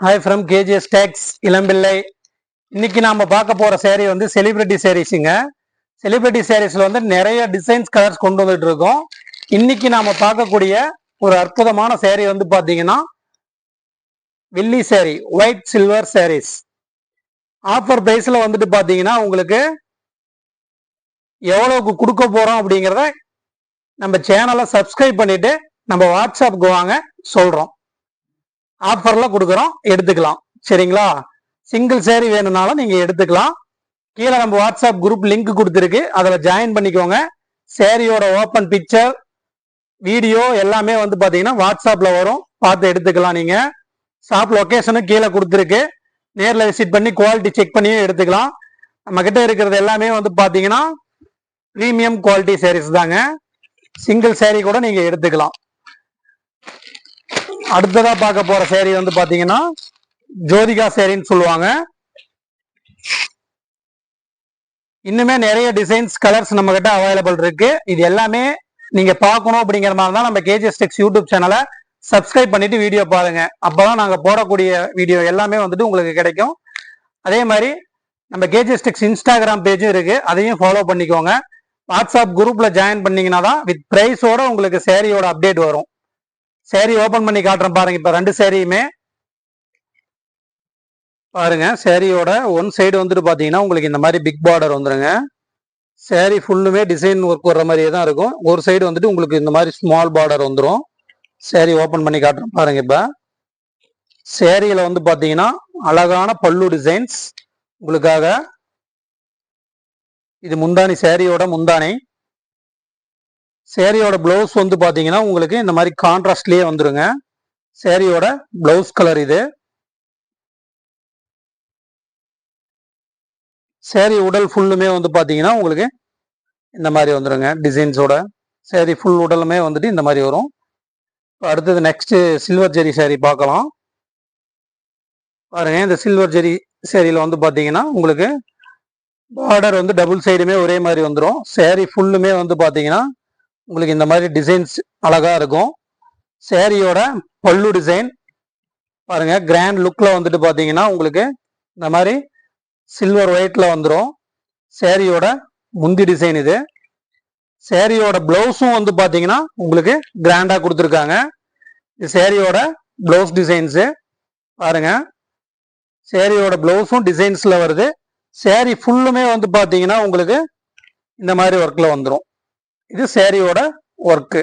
Hi from KGS Tex Elampillai இன்னைக்கு நாம பார்க்க போற சேரீ வந்து செலிபிரிட்டி சேரீஸுங்க செலிபிரிட்டி சேரீஸ்ல வந்து நிறைய டிசைன்ஸ் கலர்ஸ் கொண்டு வந்துட்டு இருக்கோம். இன்னைக்கு நாம பார்க்கக்கூடிய ஒரு அற்புதமான சேரீ வந்து பாத்தீங்கன்னா வெள்ளி sari white silver saris offer பிரைஸ்ல வந்துட்டு பாத்தீங்கன்னா உங்களுக்கு எவ்வளவுக்கு கொடுக்க போறோம் அப்படிங்கிறத நம்ம சேனலை சப்ஸ்கிரைப் பண்ணிட்டு நம்ம வாட்ஸ்அப்புக்கு வாங்க சொல்றோம். ஆஃபர்ல கொடுக்குறோம். எடுத்துக்கலாம். சரிங்களா? சிங்கிள் சேரீ வேணும்னாலும் நீங்க எடுத்துக்கலாம். கீழே நம்ம வாட்ஸ்அப் குரூப் லிங்க் கொடுத்துருக்கு. அதில் ஜாயின் பண்ணிக்கோங்க. சேரீயோட ஓப்பன் பிக்சர் வீடியோ எல்லாமே வந்து பார்த்தீங்கன்னா வாட்ஸ்அப்பில் வரும். பார்த்து எடுத்துக்கலாம் நீங்கள் ஷாப் லொக்கேஷனும் கீழே கொடுத்துருக்கு. நேரில் விசிட் பண்ணி குவாலிட்டி செக் பண்ணியும் எடுத்துக்கலாம். நம்மக்கிட்ட இருக்கிறது எல்லாமே வந்து பார்த்தீங்கன்னா ப்ரீமியம் குவாலிட்டி சேரீஸ் தாங்க. சிங்கிள் சேரீ கூட நீங்கள் எடுத்துக்கலாம். அடுத்ததா பார்க்க போற சேரீ வந்து பாத்தீங்கன்னா ஜோதிகா சேரின்னு சொல்லுவாங்க. இன்னுமே நிறைய டிசைன்ஸ் கலர்ஸ் நம்ம கிட்ட அவைலபிள் இருக்கு. இது எல்லாமே நீங்க பார்க்கணும் அப்படிங்கிற மாதிரி தான் நம்ம கேஜிஎஸ் டெக்ஸ் யூடியூப் சேனலை சப்ஸ்கிரைப் பண்ணிட்டு வீடியோ பாருங்க. அப்பதான் நாங்க போடக்கூடிய வீடியோ எல்லாமே வந்துட்டு உங்களுக்கு கிடைக்கும். அதே மாதிரி நம்ம கேஜிஎஸ் டெக்ஸ் இன்ஸ்டாகிராம் பேஜும் இருக்கு. அதையும் ஃபாலோ பண்ணிக்கோங்க. வாட்ஸ்அப் குரூப்ல ஜாயின் பண்ணீங்கன்னா தான் வித் பிரைஸோட உங்களுக்கு சேரீயோட அப்டேட் வரும். சேரீ ஓபன் பண்ணி காட்டுறேன் பாருங்க. இப்போ ரெண்டு சேரீயுமே பாருங்க. சேரீயோட ஒன் சைடு வந்துட்டு பார்த்தீங்கன்னா உங்களுக்கு இந்த மாதிரி பிக் பார்டர் வந்துருங்க. சேரீ ஃபுல்லுமே டிசைன் ஒர்க் வர்ற மாதிரியே தான் இருக்கும். ஒரு சைடு வந்துட்டு உங்களுக்கு இந்த மாதிரி ஸ்மால் பார்டர் வந்துடும் சேரீ ஓப்பன் பண்ணி காட்டுறேன் பாருங்க இப்போ. சேரீயில் வந்து பார்த்தீங்கன்னா அழகான பல்லு டிசைன்ஸ் உங்களுக்காக இது முந்தானி சேரீயோட முந்தானை சேரீயோட பிளவுஸ் வந்து பார்த்தீங்கன்னா உங்களுக்கு இந்த மாதிரி கான்ட்ராஸ்ட்லேயே வந்துருங்க. சேரீயோட பிளவுஸ் கலர் இது. சேரீ உடல் ஃபுல்லுமே வந்து பார்த்தீங்கன்னா உங்களுக்கு இந்த மாதிரி வந்துருங்க டிசைன்ஸோட சேரீ ஃபுல் உடலுமே வந்துட்டு இந்த மாதிரி வரும். அடுத்தது நெக்ஸ்ட்டு சில்வர் ஜெரி சேரீ பார்க்கலாம் பாருங்க இந்த சில்வர் ஜெரி சேரீயில் வந்து பார்த்தீங்கன்னா உங்களுக்கு பார்டர் வந்து டபுள் சைடுமே ஒரே மாதிரி வந்துடும் சேரீ ஃபுல்லுமே வந்து பார்த்தீங்கன்னா உங்களுக்கு இந்த மாதிரி டிசைன்ஸ் அழகா இருக்கும். சேரீயோட பல்லு டிசைன் பாருங்க கிராண்ட் லுக்ல வந்துட்டு பாத்தீங்கன்னா உங்களுக்கு இந்த மாதிரி சில்வர் ஒயிட்ல வந்துடும் சேரீயோட முந்தி டிசைன் இது. சேரீயோட பிளவுஸும் வந்து பாத்தீங்கன்னா உங்களுக்கு கிராண்டா கொடுத்துருக்காங்க. இது சேரீயோட பிளவுஸ் டிசைன்ஸு பாருங்க சேரீயோட பிளவுஸும் டிசைன்ஸ்ல வருது. சேரீ ஃபுல்லுமே வந்து பாத்தீங்கன்னா உங்களுக்கு இந்த மாதிரி ஒர்க்ல வந்துடும் இது சேரீயோட ஒர்க்கு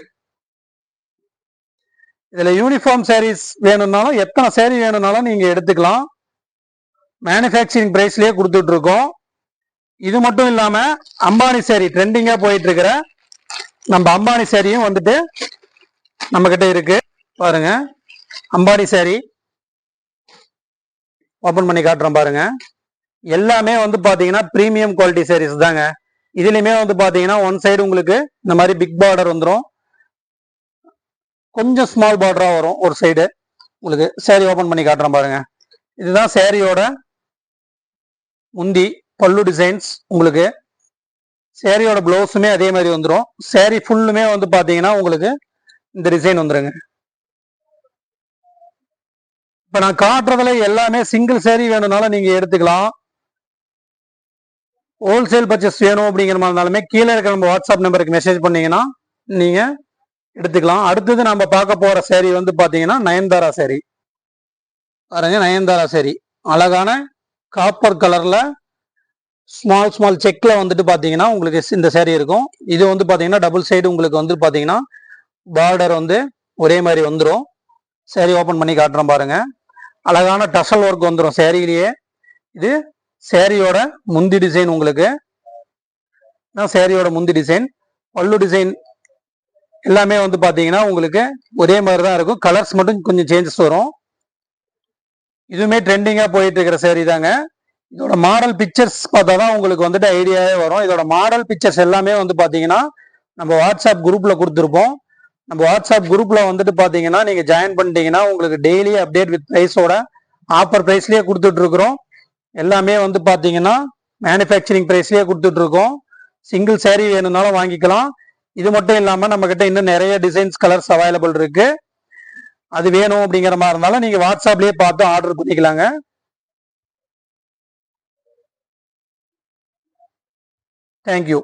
இதுல யூனிஃபார்ம் சாரீஸ் வேணும்னாலும் எத்தனை சேரீ வேணும்னாலும் நீங்க எடுத்துக்கலாம். மேனுஃபேக்சரிங் பிரைஸ்லயே கொடுத்துட்டு இருக்கோம் இது மட்டும் இல்லாம அம்பானி சேரீ ட்ரெண்டிங்கா போயிட்டு இருக்கிற நம்ம அம்பானி சேரீயும் வந்துட்டு நம்ம கிட்ட இருக்கு. பாருங்க. அம்பானி சேரீ ஓபன் பண்ணி காட்டுறோம் பாருங்க. எல்லாமே வந்து பாத்தீங்கன்னா ப்ரீமியம் குவாலிட்டி சேரீஸ் தாங்க. இதுலையுமே வந்து பாத்தீங்கன்னா ஒன் சைடு உங்களுக்கு இந்த மாதிரி பிக் பார்டர் வந்துடும் கொஞ்சம் ஸ்மால் பார்டரா வரும் ஒரு சைடு உங்களுக்கு சேரீ ஓபன் பண்ணி காட்டுறேன் பாருங்க. இதுதான் சேரீயோட முந்தி பல்லு டிசைன்ஸ் உங்களுக்கு. சேரீயோட பிளவுஸுமே அதே மாதிரி வந்துடும் சேரீ ஃபுல்லுமே வந்து பாத்தீங்கன்னா உங்களுக்கு இந்த டிசைன் வந்துருங்க. இப்ப நான் காட்டுறதுல எல்லாமே சிங்கிள் சேரீ வேணும்னாலும் நீங்க எடுத்துக்கலாம். ஹோல்சேல் பர்ச்சேஸ் வேணும் அப்படிங்கிற மாதிரி இருந்தாலுமே கீழே இருக்கிற நம்ம வாட்ஸ்அப் நம்பருக்கு மெசேஜ் பண்ணீங்கன்னா நீங்கள் எடுத்துக்கலாம். அடுத்தது நம்ம பார்க்க போகிற சேரீ வந்து பார்த்தீங்கன்னா நயன்தாரா சேரீ பாருங்க நயன்தாரா சேரீ அழகான காப்பர் கலரில் ஸ்மால் ஸ்மால் செக்கில் வந்துட்டு பார்த்தீங்கன்னா உங்களுக்கு இந்த சேரீ இருக்கும். இது வந்து பார்த்தீங்கன்னா டபுள் சைடு உங்களுக்கு வந்து பார்த்தீங்கன்னா பார்டர் வந்து ஒரே மாதிரி வந்துடும் சேரீ ஓப்பன் பண்ணி காட்டுறோம் பாருங்கள் அழகான டசல் ஒர்க் வந்துடும் சேரீலேயே இது சேரீயோட முந்தி டிசைன் உங்களுக்கு. சேரீயோட முந்தி டிசைன் பல்லு டிசைன் எல்லாமே வந்து பார்த்தீங்கன்னா உங்களுக்கு ஒரே மாதிரி தான் இருக்கும். கலர்ஸ் மட்டும் கொஞ்சம் சேஞ்சஸ் வரும். இதுவுமே ட்ரெண்டிங்காக போயிட்டு இருக்கிற சேரீ தாங்க. இதோட மாடல் பிக்சர்ஸ் பார்த்தா தான் உங்களுக்கு வந்துட்டு ஐடியாவே வரும். இதோட மாடல் பிக்சர்ஸ் எல்லாமே வந்து பார்த்தீங்கன்னா நம்ம வாட்ஸ்அப் குரூப்பில் கொடுத்துருப்போம். நம்ம வாட்ஸ்அப் குரூப்பில் வந்துட்டு பார்த்தீங்கன்னா நீங்கள் ஜாயின் பண்ணிட்டீங்கன்னா உங்களுக்கு டெய்லி அப்டேட் வித் ப்ரைஸோட ஆஃபர் ப்ரைஸ்லேயே கொடுத்துட்ருக்குறோம் எல்லாமே வந்து பார்த்தீங்கன்னா மேனுஃபேக்சரிங் ப்ரைஸ்லேயே கொடுத்துட்ருக்கோம். சிங்கிள் சேரீ வேணும்னாலும் வாங்கிக்கலாம். இது மட்டும் இல்லாமல் நம்மக்கிட்ட இன்னும் நிறைய டிசைன்ஸ் கலர்ஸ் அவைலபிள் இருக்கு. அது வேணும் அப்படிங்கிற மாதிரி இருந்தாலும் நீங்கள் வாட்ஸ்அப்லேயே பார்த்து ஆர்டர் பண்ணிக்கலாங்க. தேங்க்யூ